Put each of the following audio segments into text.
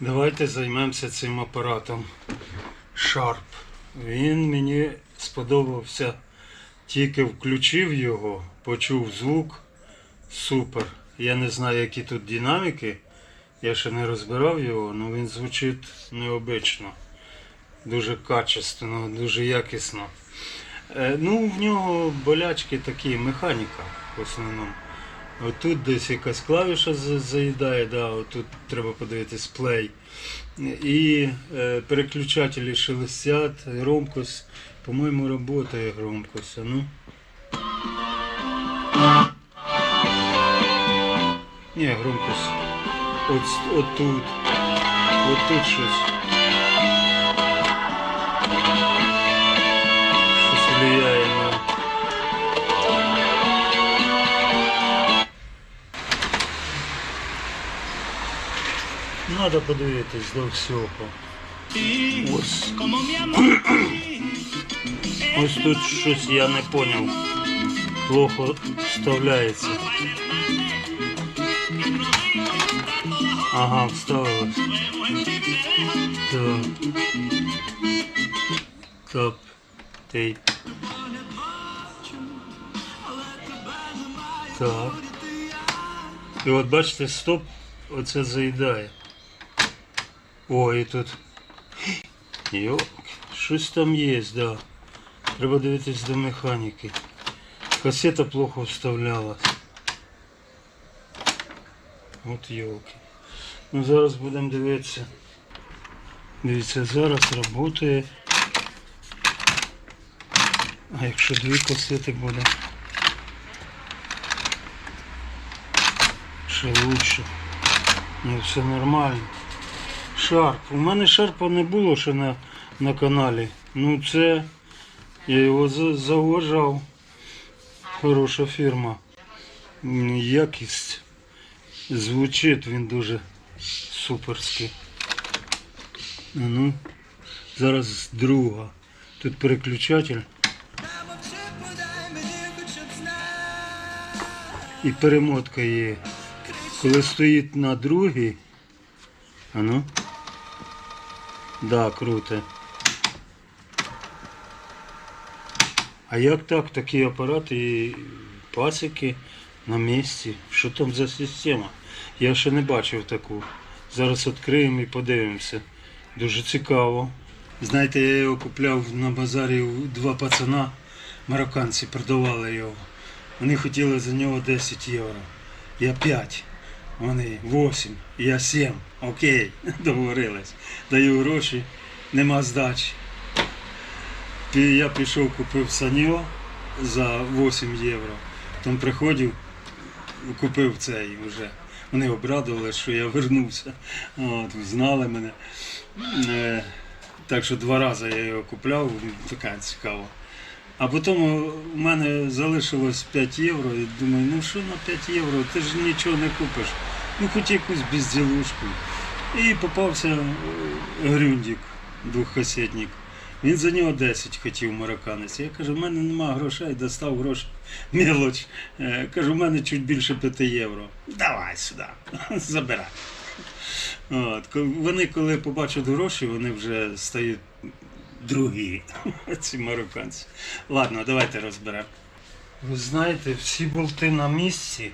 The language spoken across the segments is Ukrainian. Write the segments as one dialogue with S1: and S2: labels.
S1: Давайте займемося цим апаратом Sharp. Він мені сподобався. Тільки включив його, почув звук. Супер. Я не знаю, які тут динаміки. Я ще не розбирав його, але він звучить необично. Дуже качественно, дуже якісно. Е, ну, в нього болячки такі, механіка в основному. Отут десь якась клавіша заїдає, да, отут треба подивитись плей. І е, переключателі шелестять, громкость, по-моєму, працює громкость. Ну. Ні, громкость. От, от тут. От тут щось. Щось влияє Надо подивитись до всього. Ось. Ось тут щось я не поняв. Плохо вставляється. Ага, вставилось. Так. Топ. Тейп. Так. І от бачите, стоп, оце заїдає. Ой, тут. Йо, щось там є, да. Треба дивитись до механіки. Касета плохо вставлялась. От йолки. Ну зараз будемо дивитися. Дивіться, зараз працює. А якщо дві касети буде. Ще лучше. Ну все нормально. Шарп. У мене шарпа не було ще на, на каналі. Ну це я його за- зауважав. Хороша фірма. Якість. Звучить він дуже суперський. Ну, зараз друга. Тут переключатель. І перемотка є. Коли стоїть на другій. А ну. Да, круто. А як так, такі апарати і пасики на місці? Що там за система? Я ще не бачив таку. Зараз відкриємо і подивимося. Дуже цікаво. Знаєте, я його купляв на базарі два пацана, марокканці продавали його. Вони хотіли за нього 10 євро. Я 5. Вони 8, я 7. Окей, договорились. Даю гроші, нема здачі. Я пішов, купив саньо за 8 євро. Там приходив, купив цей вже. Вони обрадували, що я вернувся. От, знали мене. Е, так що два рази я його купляв, така цікава. А потім у мене залишилось 5 євро, і думаю, ну що на 5 євро, ти ж нічого не купиш. Ну хоч якусь безділушку. І попався е, грюндік, двохкасетник. Він за нього 10 хотів марокканець. Я кажу, в мене нема грошей, достав гроші. Мелоч. Е, Кажу, в мене чуть більше 5 євро. Давай сюди, забирай. От, вони, коли побачать гроші, вони вже стають другі, ці марокканці. Ладно, давайте розберемо. Ви знаєте, всі болти на місці,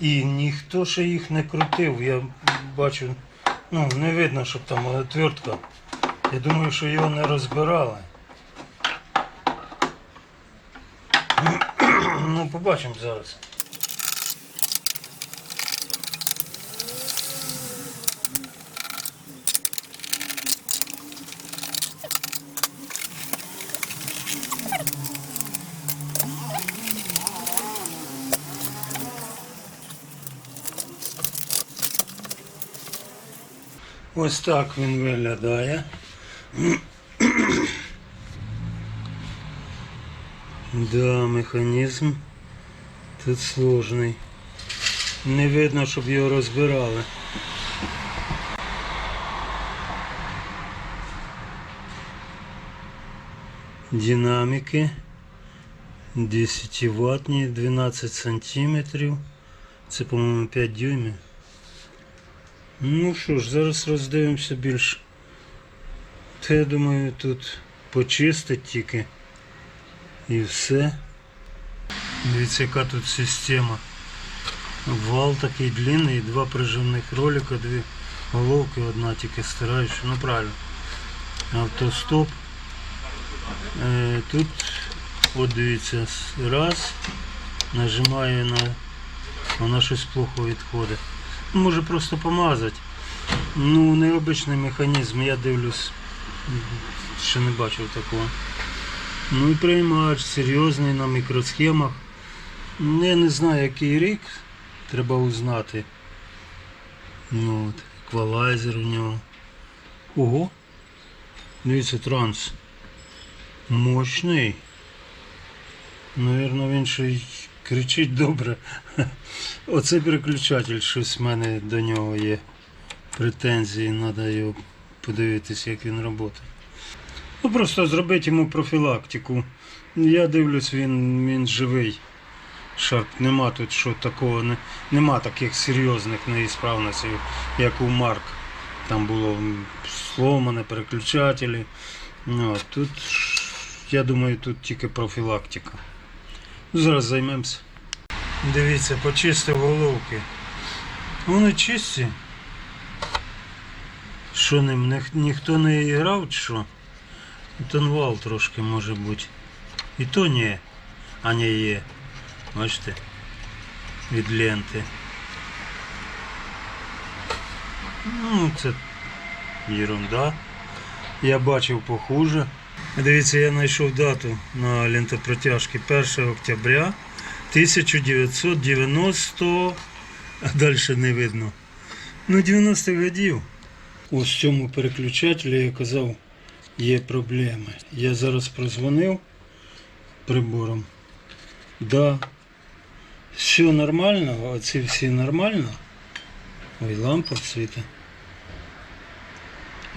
S1: і ніхто ще їх не крутив. Я бачу, ну, не видно, щоб там отвертка. Я думаю, що його не розбирали. Ну, побачимо зараз. Ось так він виглядає. Да, механізм тут сложний. Не видно, щоб його розбирали. Динаміки 10 ватні, 12 сантиметрів. Це, по-моєму, 5 дюймів. Ну що ж, зараз роздивимося більш. Я думаю, тут почистить тільки. І все. Дивіться, яка тут система. Вал такий длинний, два прижимних ролика, дві головки, одна тільки стираюча. Ну правильно. Автостоп. Е, тут, от дивіться, раз, нажимаю на. Вона щось плохо відходить. Може просто помазати. Ну, необичний механізм, я дивлюсь, ще не бачив такого. Ну і приймач серйозний на мікросхемах. Ну, Я не знаю, який рік, треба узнати. Ну от, еквалайзер у нього. Ого! Дивіться, транс. Мощний. Навірно, він ще й кричить добре. Оце переключатель, щось в мене до нього є. Претензії, треба його подивитися, як він працює. Ну просто зробити йому профілактику. Я дивлюсь, він, він живий. Шарп, нема тут що такого, не, нема таких серйозних неісправностей, як у Марк. Там було сломане переключателі. Ну, тут, я думаю, тут тільки профілактика. Зараз займемося. Дивіться, почистив головки. Вони чисті. Що ним ніх- ніхто не грав чи що? Тонвал трошки може бути. І то ні. А не є. Бачите? Від ленти. Ну, це ерунда. Я бачив похуже. Дивіться, я знайшов дату на лентопротяжки 1 октября 1990, а далі не видно. Ну, 90-х годів. Ось в цьому переключателі я казав, є проблеми. Я зараз прозвонив прибором. Да, все нормально, оці всі нормально. Ой, лампа світить.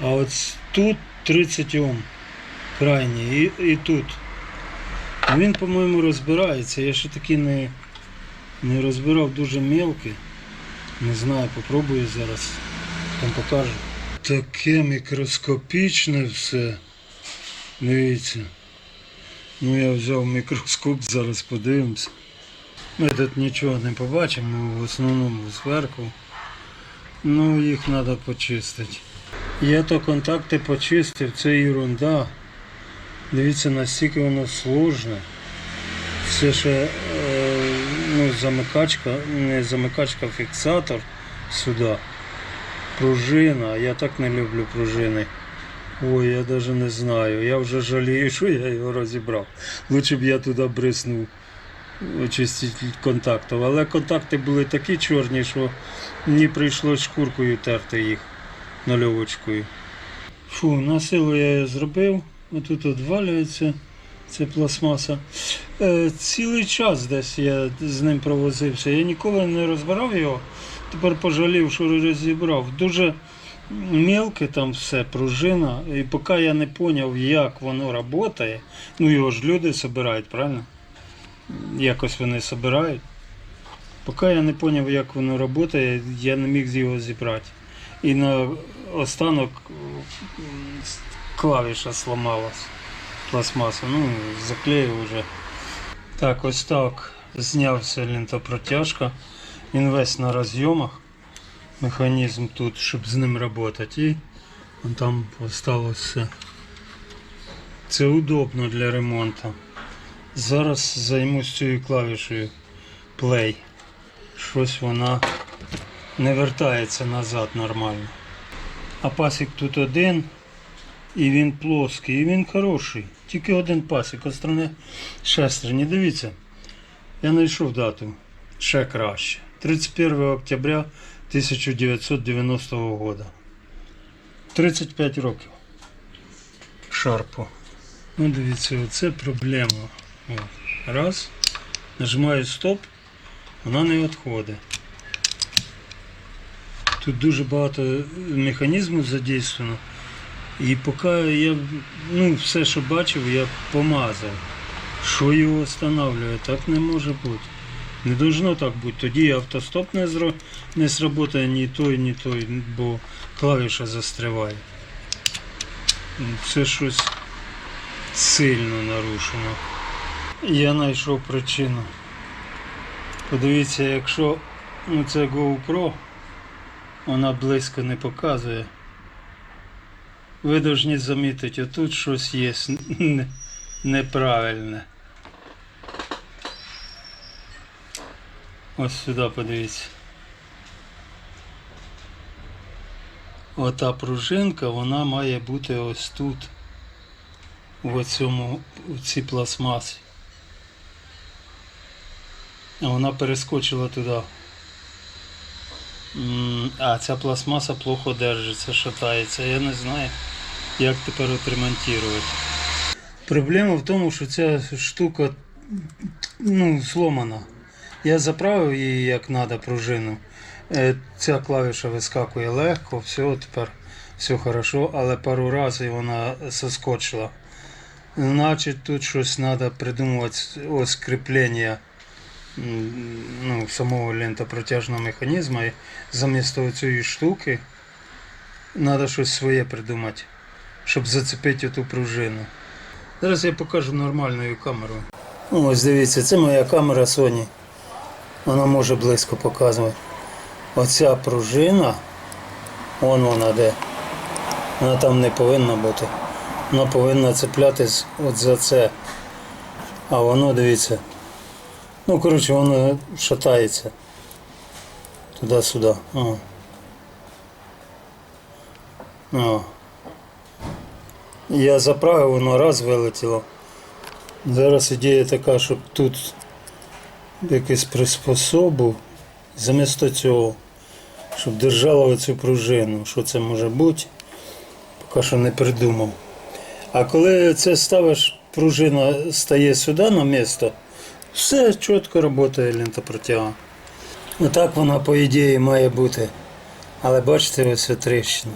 S1: А от тут 30 Ом крайній і, і тут. Він, по-моєму, розбирається. Я ще таки не, не розбирав дуже мелкий. Не знаю, попробую зараз. Там покажу. Таке мікроскопічне все. Дивіться. Ну я взяв мікроскоп, зараз подивимося. Ми тут нічого не побачимо, в основному зверху. Ну їх треба почистити. Я то контакти почистив, це ерунда. Дивіться, настільки воно сложне. Це ще е, ну, замикачка, не замикачка, фіксатор сюди. Пружина. Я так не люблю пружини. Ой, я навіть не знаю. Я вже жалію, що я його розібрав. Лучше б я туди бриснув очиститель контактів. Але контакти були такі чорні, що мені прийшлось шкуркою терти їх нальовочкою. Фу, на силу я її зробив. Отут відвалюється. Це пластмаса. Е, цілий час десь я з ним провозився. Я ніколи не розбирав його. Тепер пожалів, що розібрав. Дуже мелке там все, пружина. І поки я не зрозумів, як воно працює, ну його ж люди збирають, правильно? Якось вони збирають. Поки я не зрозумів, як воно працює, я не міг його зібрати. І на останок клавіша сломалась. Пластмаса. Ну, заклеїв вже. Так, ось так знявся лентопротяжка. Він весь на розйомах. Механізм тут, щоб з ним працювати. І там осталось. Це удобно для ремонту. Зараз займусь цією клавішею Play. Щось вона не вертається назад нормально. А пасик тут один. І він плоский, і він хороший. Тільки один пасик, остальне шестерні. Дивіться, я знайшов дату. Ще краще. 31 октября 1990 года. 35 років. Шарпу. Ну, дивіться, оце проблема. Раз. Нажимаю стоп, вона не відходить. Тут дуже багато механізмів задействовано. І поки я ну, все, що бачив, я помазав. Що його встановлює, так не може бути. Не должно так бути. Тоді автостоп не, зро... не сработає ні той, ні той, бо клавіша застряває. Це щось сильно нарушено. Я знайшов причину. Подивіться, якщо ну, це GoPro, вона близько не показує. Ви повинні замітити, отут щось є неправильне. Ось сюди подивіться. Ота пружинка, вона має бути ось тут, в цьому, цій пластмасі. А вона перескочила туди. А ця пластмаса плохо держиться, шатається. Я не знаю, як тепер отремонтувати. Проблема в тому, що ця штука ну, зломана. Я заправив її як треба пружину. Е, Ця клавіша вискакує легко, все, тепер все хорошо, але пару разів вона соскочила. Значить, тут щось треба придумувати ось кріплення ну, самого лентопротяжного механізму. І замість цієї штуки треба щось своє придумати, щоб зацепити ту пружину. Зараз я покажу нормальною камерою. Ось дивіться, це моя камера Sony. Вона може близько показувати. Оця пружина, вон вона де. Вона там не повинна бути. Вона повинна цеплятись от за це. А воно, дивіться. Ну, коротше, воно шатається. Туди-сюди. О. О. Я заправив, воно раз вилетіло. Зараз ідея така, щоб тут якийсь приспособу замісто цього, щоб держала оцю пружину. Що це може бути? Поки що не придумав. А коли це ставиш, пружина стає сюди на місце, все чітко працює лентопротяга. Отак вона, по ідеї, має бути. Але бачите, ось тріщина.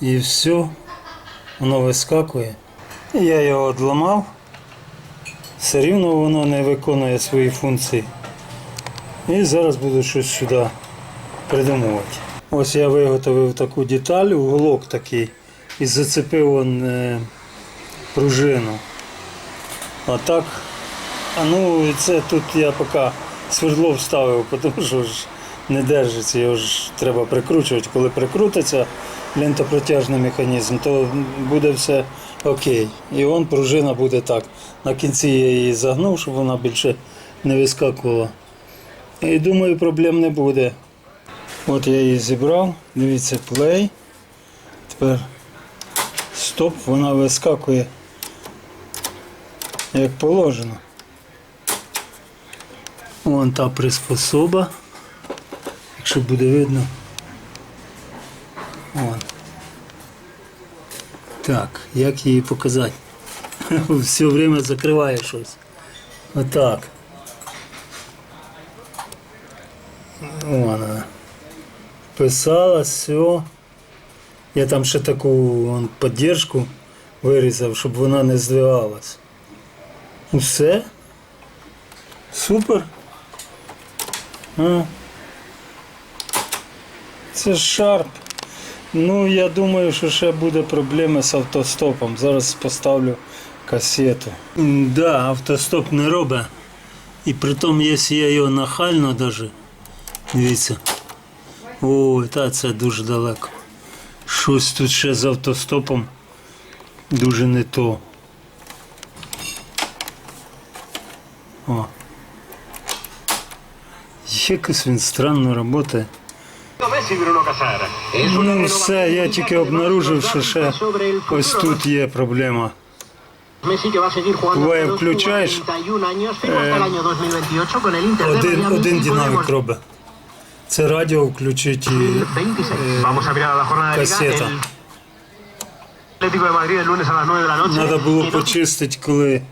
S1: І все, воно вискакує. Я його одламав. Все рівно воно не виконує свої функції. І зараз буду щось сюди придумувати. Ось я виготовив таку деталь, уголок такий, і зацепив он, е, пружину. Отак. А ну це тут я поки свердло вставив, тому що ж не держиться, його ж треба прикручувати. Коли прикрутиться лентопротяжний механізм, то буде все окей. І он пружина буде так. На кінці я її загнув, щоб вона більше не вискакувала. І думаю, проблем не буде. От я її зібрав, дивіться, плей. Тепер стоп, вона вискакує як положено. Вон та приспособа, якщо буде видно. Вон. Так, як її показати? Все время закриває щось. Отак. Вон вона. Писала, все. Я там ще таку вон, поддержку вирізав, щоб вона не здвигалась. Все. Супер. А. Це шарп. Ну, я думаю, що ще буде проблема з автостопом. Зараз поставлю касету. Да, автостоп не робить. І при тому, якщо я його нахально даже, дивіться. Ой, та це дуже далеко. Щось тут ще з автостопом дуже не то. О. Якось він странно працює. Ну все, я тільки обнаружив, що ще ось тут є проблема. Буває, включаєш,
S2: 41 años, pero hasta el año 2028 con el Inter de
S1: Один, один динамік робить. Це радіо включить і
S2: 26. Vamos a mirar a la jornada de Liga.
S1: Caseta.
S2: El Atlético de Madrid el lunes a las 9 de la noche.
S1: треба було почистити, коли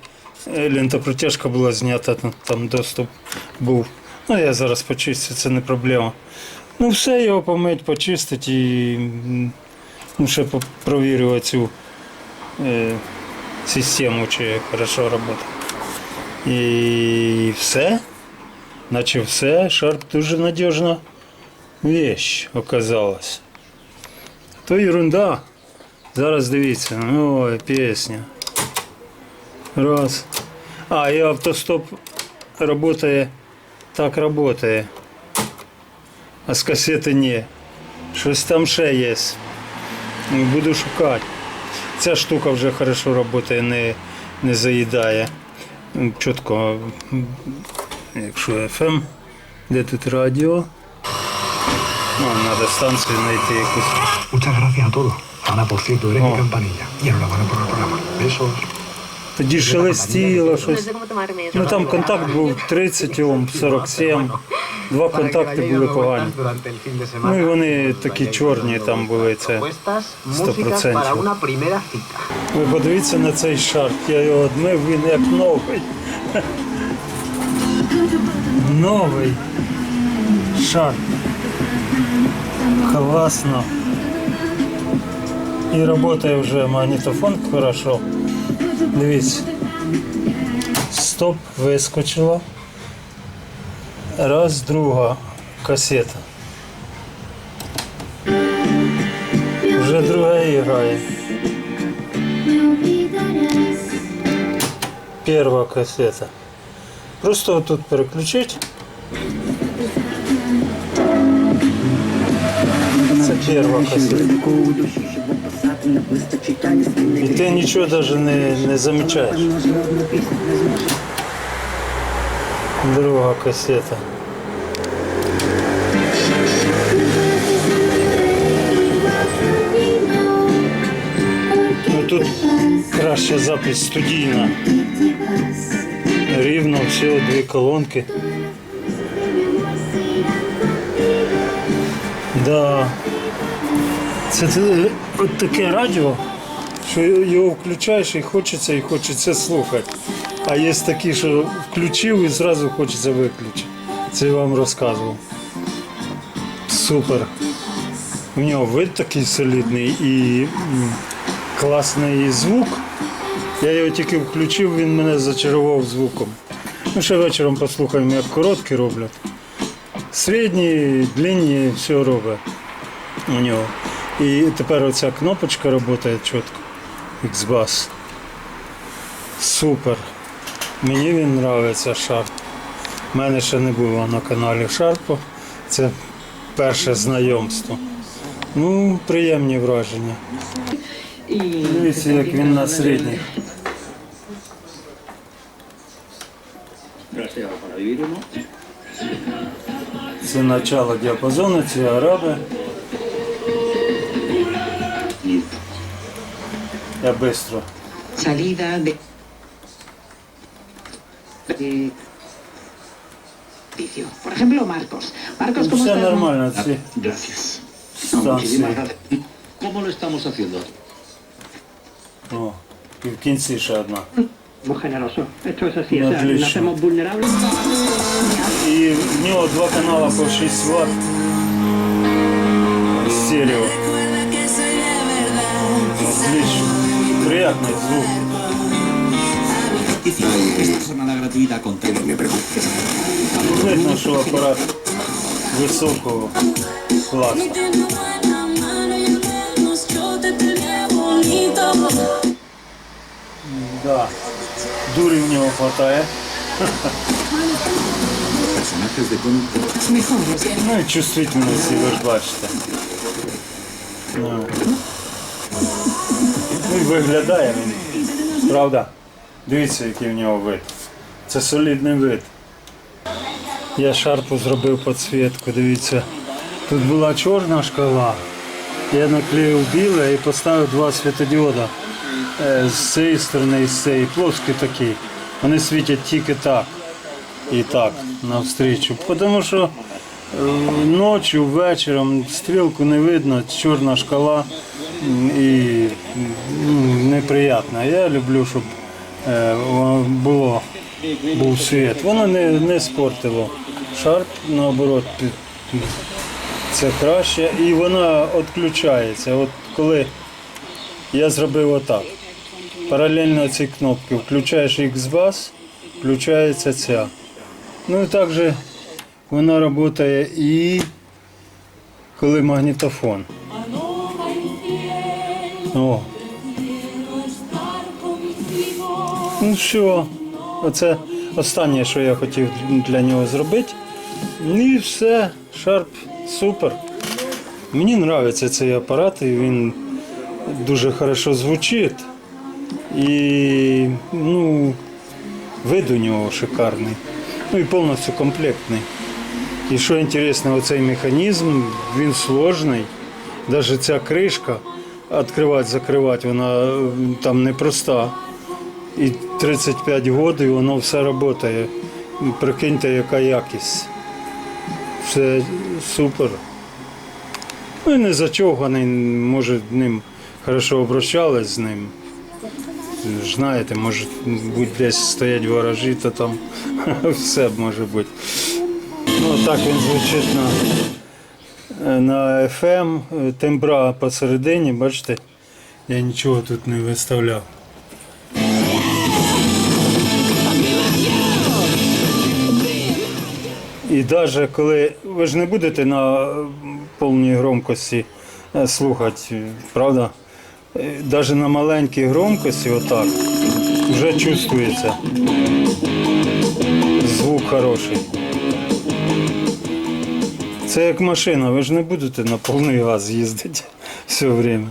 S1: е, лентопротяжка була знята, там, там доступ був. Ну я зараз почистю, це не проблема. Ну все, його помить, почистити і м, ну, ще по- провірю цю е, систему, чи хорошо працює. І все. Наче все. Шарп дуже надіжна вещь оказалась. То ерунда. Зараз дивіться. Ой, пісня. Раз. А, і автостоп работає. Так работає. А з касети ні. Щось там ще є. Буду шукати. Ця штука вже хорошо працює, не, не заїдає. Чітко, якщо FM, де тут радіо. Ну, треба станцію знайти якусь.
S2: Muchas gracias a todos. Ana, por cierto, eres mi campanilla. Y enhorabuena por el programa. Besos.
S1: Тоді шелестіло щось. Ну там контакт був 30 Ом, 47. Два контакти були погані. Ну і вони такі чорні там були. Це
S2: Propuestas,
S1: Сто
S2: músicas para
S1: процентів.
S2: una primera cita.
S1: Ви подивіться на цей шарф. Я його одмив, він як новий. Новий шарф. Класно. І працює вже магнітофон хорошо. Дивіться. Стоп, вискочило. Раз, друга касета. Вже друга грає. Перша кассета. Просто тут переключить. Це перша кассета. І ти нічого навіть не, не замічаєш. Друга кассета. Ну тут краща запись студійна. Рівно всього дві колонки. Да. Це от таке радіо, що його включаєш і хочеться, і хочеться слухати. А є такі, що включив і зразу хочеться виключити. Це я вам розказував. Супер. У нього вид такий солідний і класний звук. Я його тільки включив, він мене зачарував звуком. Ну, ще вечором послухаємо, як короткі роблять. Середні, длинні, все робить у нього. І тепер оця кнопочка працює чітко. X-Bass. Супер. Мені він подобається Sharp. У мене ще не було на каналі Sharp. Це перше знайомство. Ну, приємні враження. Дивіться, як він на середній. Це начало діапазону, це араби. Я швидко.
S3: salida de, de vicio. Por ejemplo, Marcos. Marcos, ¿cómo
S1: Все
S3: estás?
S1: нормально, ці
S4: Gracias.
S1: станції.
S4: ¿Cómo lo estamos haciendo?
S1: О, і в кінці ще одна.
S5: Muy generoso. Esto es así,
S1: No,
S5: o sea,
S1: Trish.
S5: nacemos vulnerables.
S1: І в нього два канала по 6 Вт. Стерео. Отлично. Приятний звук.
S4: Esta jornada gratuita contiene. Me preocupes.
S1: Видно, що апарат високого класу. Да. Дурі в
S4: de cómic.
S1: Ну і чувствительності, ви ж бачите. Ну. Ну і виглядає він. Правда? Дивіться, який в нього вид. Це солідний вид. Я шарпу зробив підсвітку, дивіться. Тут була чорна шкала. Я наклеїв біле і поставив два світодіода. Е, З цієї сторони і з цієї плоскі такі. Вони світять тільки так і так навстрічу. Тому що е, ночі, вечором стрілку не видно, чорна шкала і м, неприємно. Я люблю, щоб було, був світ. Воно не, не спортило. Шарп, наоборот, це краще. І вона відключається. От коли я зробив отак. Паралельно ці кнопки включаєш X-Bass включається ця. Ну і також вона працює і коли магнітофон. О. Ну все, оце останнє, що я хотів для нього зробити. Ну І все, шарп супер. Мені подобається цей апарат, і він дуже хорошо звучить. І ну, вид у нього шикарний. Ну і повністю комплектний. І що інтересно, оцей механізм, він сложний. Навіть ця кришка відкривати, закривати, вона там непроста. І 35 років воно все працює. Прикиньте, яка якість. Все супер. Ну і не зачовганий, може ним хорошо обращались з ним. Знаєте, може будь десь стоять в гаражі, то там все може бути. Ну так він звучить на, на FM, тембра посередині, бачите, я нічого тут не виставляв. І навіть коли ви ж не будете на е, повній громкості е, слухати, е, правда? Навіть на маленькій громкості, отак, вже чувствується. Звук хороший. Це як машина, ви ж не будете на повний газ їздити все время.